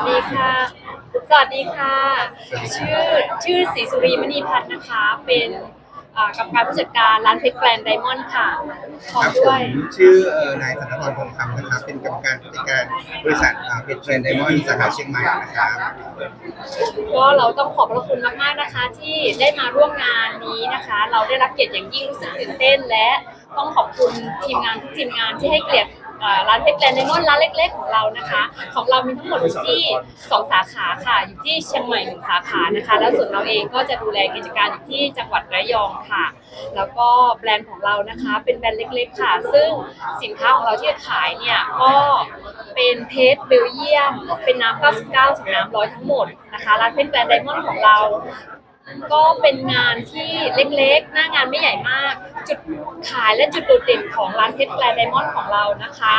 สวัสดีค่ะ สวัสดีค่ะ ชื่อชื่อศรีสุรีมณีพัฒน์นะคะ เป็นอ่ากรรมการผู้จัดการร้านเพชรแกรนด์ไดมอนด์ค่ะพร้อคมรับผด้วย มชื่อเอ่อนายธนทรทองคำนะครับ เป็นกรรมการผู้จัดการบริษัทเพชรเทรนไดมอนด์สาขาเชียงใหม่นะครับ ก็เราต้องขอบพระคุณมาก ๆ นะคะ ที่ได้มาร่วมงานนี้นะคะ เราได้รับเกียรติอย่างยิ่งรู้สึกตื่นเต้น และต้องขอบคุณทีมงานทุกทีมงานที่ให้เกียรติอ่า ร้านเพชรแกรนด์ไดมอนด์ร้านเล็ก ๆ ของเรานะคะ ของเรามีทั้งหมดอยู่ที่ 2 สาขาค่ะ อยู่ที่เชียงใหม่หนึ่งสาขานะคะ แล้วส่วนเราเองก็จะดูแลกิจการอยู่ที่จังหวัดระยองค่ะ แล้วก็แบรนด์ของเรานะคะ เป็นแบรนด์เล็ก ๆ ค่ะ ซึ่งสินค้าของเราที่ขายเนี่ยก็เป็นเพชรเบลเยียม เป็นน้ำ99ถึงน้ำร้อยทั้งหมดนะคะร้านเพชรแบรนด์ไดมอนด์ของเรา ก็เป็นงานที่เล็กๆ หน้างานไม่ใหญ่มากายและจุดโดดเด่นของร้านเพชรแกรนด์ไดมอนด์ของเรานะคะ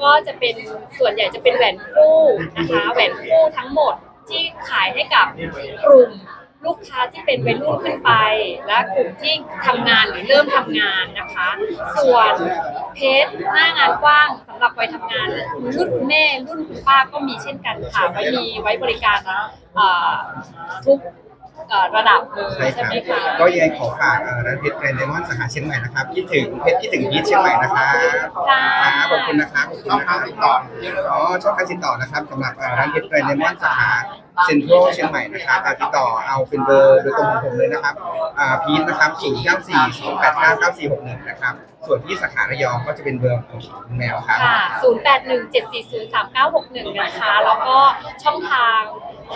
ก็จะเป็นส่วนใหญ่จะเป็นแหวนคู่นะคะแหวนคู่ทั้งหมดที่ขายให้กับกลุ่มลูกค้าที่เป็นวัยรุ่นขึ้นไป และกลุ่มที่ทำงานหรือเริ่มทำงานนะคะ ส่วนเพชรหน้างานกว้างสำหรับวัยทำงานรุ่นคุณแม่รุ่นคุณป้าก็มีเช่นกันค่ะไว้มีไว้บริการเอ่อทุก อ่อระดับเลยใช่คใช่รับ ไหมคะก็ยังไงขอฝากเอ่อร้านเพชรเทรนไดมอนด์สาขาเชียงใหม่นะครับคิดถึงเพชรคิดถึงพีชเชียงใหม่นะครับค่ะครับขอบคุณนะครับขอบคุณนะครับติดต่ออ๋อช่องทางติดต่อนะครับสำหรับเอ่อร้านเพชรเทรนไดมอนด์สาขาเซ็นทรัลเชียงใหม่นะครับอ่าติดต่อเอาเป็นเบอร์โดยตรงของผมเลยนะครับอ่าพีชนะครับ0 9 4 2 8 9 9 4 6 1นะครับส่วนที่สาขาระยองก็จะเป็นเบอร์ของคุณแมวครับ ค่ะ 0817403961 นะคะ แล้วก็ช่องทาง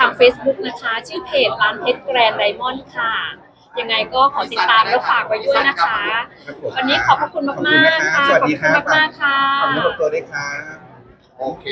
ทาง Facebook นะคะ ชื่อเพจร้านเพชรแกรนด์ไดมอนด์ค่ะ ยังไงก็ขอติดตามแล้วฝากไว้ด้วยนะคะ ครับผมวันนี้ขอบพระคุณมากๆค่ะสวัสดีครับขอบคุณมากๆค่ะ ขอบคุณทุกตัวด้วยครับโอเค